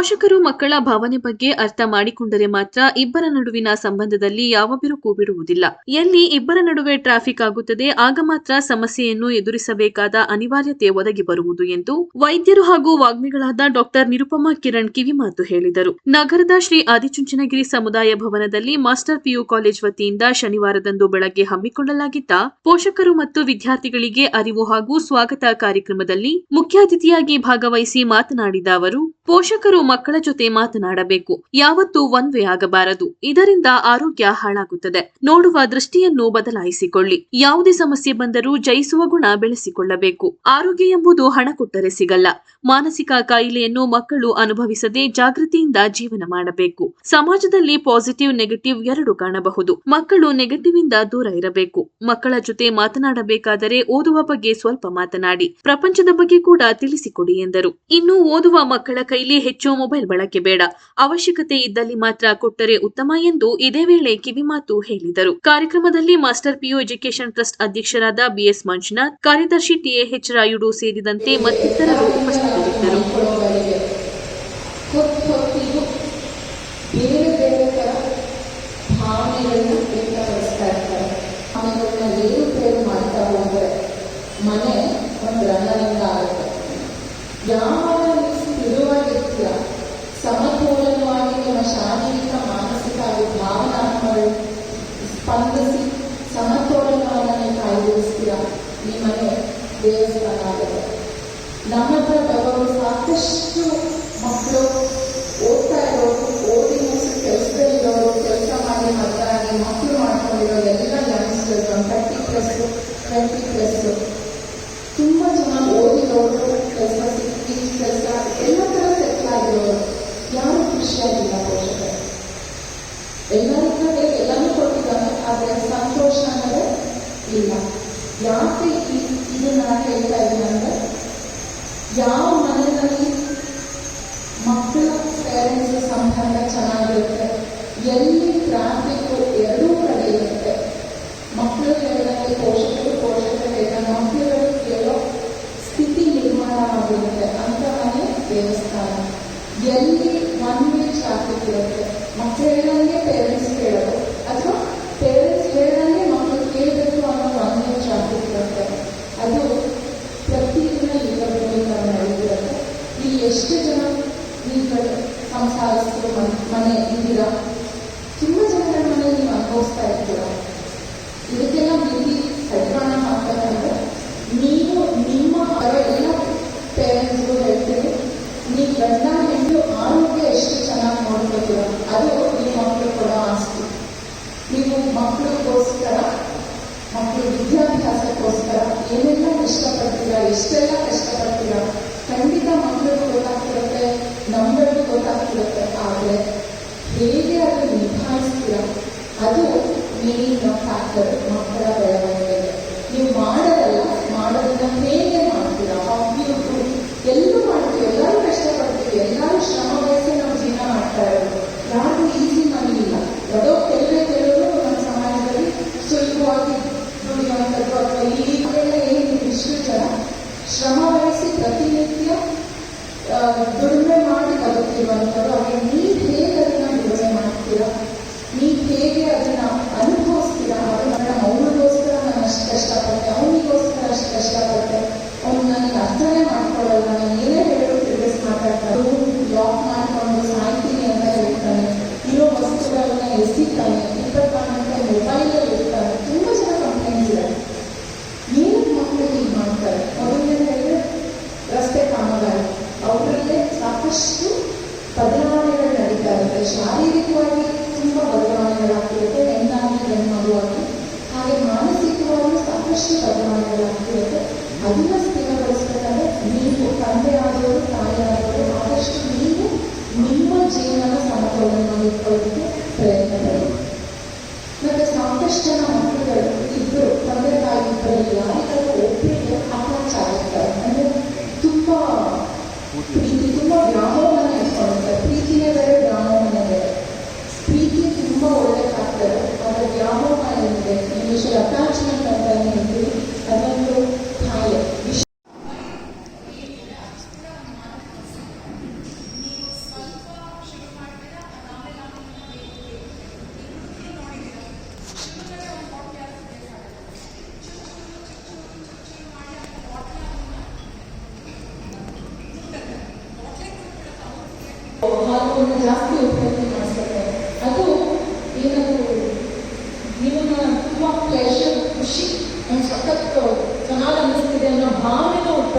ಪೋಷಕರು ಮಕ್ಕಳ ಭಾವನೆ ಬಗ್ಗೆ ಅರ್ಥ ಮಾಡಿಕೊಂಡರೆ ಮಾತ್ರ ಇಬ್ಬರ ನಡುವಿನ ಸಂಬಂಧದಲ್ಲಿ ಯಾವ ಬಿರುಕು ಬಿಡುವುದಿಲ್ಲ ಎಲ್ಲಿ ಇಬ್ಬರ ನಡುವೆ ಟ್ರಾಫಿಕ್ ಆಗುತ್ತದೆ, ಆಗ ಮಾತ್ರ ಸಮಸ್ಯೆಯನ್ನು ಎದುರಿಸಬೇಕಾದ ಅನಿವಾರ್ಯತೆ ಒದಗಿ ಬರುವುದು ಎಂದು ವೈದ್ಯರು ಹಾಗೂ ವಾಗ್ಮಿಗಳಾದ ಡಾಕ್ಟರ್ ನಿರುಪಮಾ ಕಿರಣ್ ಕಿವಿಮಾತು ಹೇಳಿದರು. ನಗರದ ಶ್ರೀ ಆದಿಚುಂಚನಗಿರಿ ಸಮುದಾಯ ಭವನದಲ್ಲಿ ಮಾಸ್ಟರ್ ಪಿಯು ಕಾಲೇಜ್ ವತಿಯಿಂದ ಶನಿವಾರದಂದು ಬೆಳಗ್ಗೆ ಹಮ್ಮಿಕೊಳ್ಳಲಾಗಿದ್ದ ಪೋಷಕರು ಮತ್ತು ವಿದ್ಯಾರ್ಥಿಗಳಿಗೆ ಅರಿವು ಹಾಗೂ ಸ್ವಾಗತ ಕಾರ್ಯಕ್ರಮದಲ್ಲಿ ಮುಖ್ಯ ಅತಿಥಿಯಾಗಿ ಭಾಗವಹಿಸಿ ಮಾತನಾಡಿದ ಅವರು ಪೋಷಕರು ಮಕ್ಕಳ ಜೊತೆ ಮಾತನಾಡಬೇಕು. ಯಾವತ್ತೂ ಒನ್ ವೇ ಆಗಬಾರದು. ಇದರಿಂದ ಆರೋಗ್ಯ ಹಾಳಾಗುತ್ತದೆ. ನೋಡುವ ದೃಷ್ಟಿಯನ್ನು ಬದಲಾಯಿಸಿಕೊಳ್ಳಿ. ಯಾವುದೇ ಸಮಸ್ಯೆ ಬಂದರೂ ಜಯಿಸುವ ಗುಣ ಬೆಳೆಸಿಕೊಳ್ಳಬೇಕು. ಆರೋಗ್ಯ ಎಂಬುದು ಹಣ ಕೊಟ್ಟರೆ ಸಿಗಲ್ಲ. ಮಾನಸಿಕ ಕಾಯಿಲೆಯನ್ನು ಮಕ್ಕಳು ಅನುಭವಿಸದೆ ಜಾಗೃತಿಯಿಂದ ಜೀವನ ಮಾಡಬೇಕು. ಸಮಾಜದಲ್ಲಿ ಪಾಸಿಟಿವ್, ನೆಗೆಟಿವ್ ಎರಡು ಕಾಣಬಹುದು. ಮಕ್ಕಳು ನೆಗೆಟಿವ್ ಇಂದ ದೂರ ಇರಬೇಕು. ಮಕ್ಕಳ ಜೊತೆ ಮಾತನಾಡಬೇಕಾದರೆ ಓದುವ ಬಗ್ಗೆ ಸ್ವಲ್ಪ ಮಾತನಾಡಿ. ಪ್ರಪಂಚದ ಬಗ್ಗೆ ಕೂಡ ತಿಳಿಸಿಕೊಡಿ ಎಂದರು. ಇನ್ನು ಓದುವ ಮಕ್ಕಳ ಕೈಲಿ ಹೆಚ್ಚು ಮೊಬೈಲ್ ಬಳಕೆ ಬೇಡ. ಅವಶ್ಯಕತೆ ಇದ್ದಲ್ಲಿ ಮಾತ್ರ ಕೊಟ್ಟರೆ ಉತ್ತಮ ಎಂದು ಇದೇ ವೇಳೆ ಕಿವಿಮಾತು ಹೇಳಿದರು. ಕಾರ್ಯಕ್ರಮದಲ್ಲಿ ಮಾಸ್ಟರ್ ಪಿಯು ಎಜುಕೇಶನ್ ಟ್ರಸ್ಟ್ ಅಧ್ಯಕ್ಷರಾದ ಬಿಎಸ್ ಮಂಜುನಾಥ್, ಕಾರ್ಯದರ್ಶಿ ಟಿಎಎಚ್ ರಾಯುಡು ಸೇರಿದಂತೆ ಮತ್ತಿತರರು ಉಪಸ್ಥಿತರಿದ್ದರು. ಯಾವ ಶಾರೀರಿಕ ಮಾನಸಿಕ ಹಾಗೂ ಭಾವನಾತ್ಮಕ ಸ್ಪಂದಿಸಿ, ಸಮತೋಲನವನ್ನು ನೀವು ಕಾಯ್ದಿರಿಸ್ತೀರ? ಈ ಮನೆ ದೇವಸ್ಥಾನ ಆಗುತ್ತೆ ನಮ್ಮ ಹತ್ರ ಬರೋರು ಸಾಕಷ್ಟು ಮಕ್ಕಳು ಇಲ್ಲ ಯಾಕೆ ಈ- ನಾನು ಹೇಳ್ತಾ ಇದ್ದೀನಿ ಅಂದರೆ, ಯಾವ ಮನೆಯಲ್ಲಿ ಮಕ್ಕಳ ಪೇರೆಂಟ್ಸ್ ಸಂಬಂಧ ಚೆನ್ನಾಗಿರುತ್ತೆ, ಎಲ್ಲಿ ಟ್ರಾಫಿಕ್ ಎರಡೂ ಕಡೆ ಇರುತ್ತೆ ಮಕ್ಕಳು ಹೇಳಿದಂಗೆ ಪೋಷಕರು ಪೋಷಕರು ಹೇಳಿದಂಗೆ ಮಕ್ಕಳುಗಳು ಕೇಳೋ ಸ್ಥಿತಿ ನಿರ್ಮಾಣ ಆಗಿರುತ್ತೆ ಅಂತ ಮನೆ ದೇವಸ್ಥಾನ. ಎಲ್ಲಿ ಒನ್ ವೇ ಟ್ರಾಫಿಕ್ ಇರುತ್ತೆ ಮಕ್ಕಳು ಹೇಳಿದಂಗೆ ಪೇರೆಂಟ್ಸ್ ಕೇಳೋದು ಅಥವಾ ಪೇರೆಂಟ್ಸ್ ಹೇಳಿದಂಗೆ ಮಕ್ಕಳು ಕೇಳಬೇಕು ಅನ್ನೋ ಒನ್ ವೇ ಟ್ರಾಫಿಕ್ ಇರುತ್ತೆ ಅದು ಪ್ರತಿದಿನ ಯುಗದಲ್ಲಿ ನಡೆದಿರುತ್ತೆ ಇಲ್ಲಿ ಎಷ್ಟು ಜನ ನೀವುಗಳು ಸಂಸಾರಸ್ಥರು ಮನ್- ಮನೆ ಇದ್ದೀರಾ ಹೇಗೆ ಮಾಡ್ತೀರಾ ಹೌದು ಎಲ್ಲರೂ ಮಾಡ್ತೀವಿ, ಎಲ್ಲರೂ ಕಷ್ಟಪಡ್ತೀವಿ, ಎಲ್ಲರೂ ಶ್ರಮ ವಹಿಸಿ ನಾವು ಜೀವನ ಮಾಡ್ತಾ ಇರೋದು. ಯಾರು ಈಸಿ ಮನಿ ಇಲ್ಲ. ಯಾವುದೋ ಕೆಲವೇ ಕೆಲವರು ನಮ್ಮ ಸಮಾಜದಲ್ಲಿ ಸುಲಭವಾಗಿ ದುಡಿಯುವಂಥದ್ದು ಅಥವಾ ಈ ಅದೆಲ್ಲ ಏನು ಇಷ್ಟು ಜನ ಶ್ರಮ ವಹಿಸಿ ಪ್ರತಿನಿತ್ಯ ದುಡಿಮೆ ಮಾಡಿ ಬದುಕಿರುವಂಥದ್ದು ಹಾಗೆ ನೀವು ಹೇಗೆ ಅದನ್ನ ದುಡಿಮೆ ಮಾಡ್ತೀರಾ ನೀವು ಹೇಗೆ ಅದನ್ನ ಅನುಭವಿಸ್ತೀರಾ ಅದನ್ನ ಅವನಿಗೋಸ್ಕರ ನಾನು ಅಷ್ಟು ಕಷ್ಟಪಟ್ಟೆ ಅವನಿಗೋಸ್ಕರ ಅಷ್ಟು ಕಷ್ಟಪಟ್ಟೆ ಅವ್ನು ನನಗೆ ಅರ್ಥನೇ ಮಾಡ್ಕೊಳ್ಳಲ್ಲ ನಾನು ಏನೇ ಹೇಳೋ ತಿರುಗಿಸ್ ಮಾತಾಡ್ತಾರೆ ಲಾಕ್ ಮಾಡ್ಕೊಂಡು ಸಾಯ್ತೀನಿ ಅಂತ ಹೇಳ್ತಾನೆ ಇರೋ ವಸ್ತುಗಳನ್ನ ಎಸಿತಾನೆ ಅಂತ ಮೊಬೈಲಲ್ಲಿ ಇರ್ತಾನೆ ತುಂಬ ಜನ ಕಂಪ್ಲೇಂಟ್ಸ್ ಇದೆ ಏನಕ್ಕೆ ಮಕ್ಕಳು ಮಾಡ್ತಾರೆ? ಹೇಳಿದ್ರೆ ರಸ್ತೆ ಕಾಮಗಾರಿ. ಅವರಲ್ಲೇ ಸಾಕಷ್ಟು ಬದಲಾವಣೆಗಳು ನಡೀತಾ ಇರುತ್ತೆ. ಶಾರೀರಿಕವಾಗಿ ತುಂಬ ಬದಲಾವಣೆಗಳಾಗ್ತಿರುತ್ತೆ. ಹೆಣ್ಣಾಗಿ ಹೆಣ್ಮಗುವಾಗಿ ಹಾಗೆ ಮಾನಸಿಕವಾಗಿ ಸಾಕಷ್ಟು ಬದಲಾವಣೆಗಳಾಗ್ತಿರುತ್ತೆ. ಅದನ್ನ ಸ್ಥಿರಗೊಳಿಸ್ಬೇಕಂದ್ರೆ ನೀವು ತಂದೆ ಆದವರು ತಾಯಿ ಆದವರು ಆದಷ್ಟು ನೀವು ನಿಮ್ಮ ಜೀವನ ಸಮತೋಲನ ಇಟ್ಕೊಳ್ಳೋದಕ್ಕೆ ಪ್ರಯತ್ನ ಪಡಿ ಮತ್ತೆ ಸಾಕಷ್ಟು ಜನ ಮಕ್ಕಳುಗಳು ಇಬ್ಬರು ತಂದೆ ತಾಯಿ ಅದನ್ನು ಜಾಸ್ತಿ ಉತ್ಪತ್ತಿ ಮಾಡಿಸುತ್ತೆ ಅದು ಏನದು ಜೀವನ ತುಂಬ ಪ್ಲೇಷರ್ ಖುಷಿ ನಂಗೆ ಸಖತ್ ಚೆನ್ನಾಗಿ ಅನ್ನಿಸ್ತಿದೆ ಅನ್ನೋ ಭಾವನೆ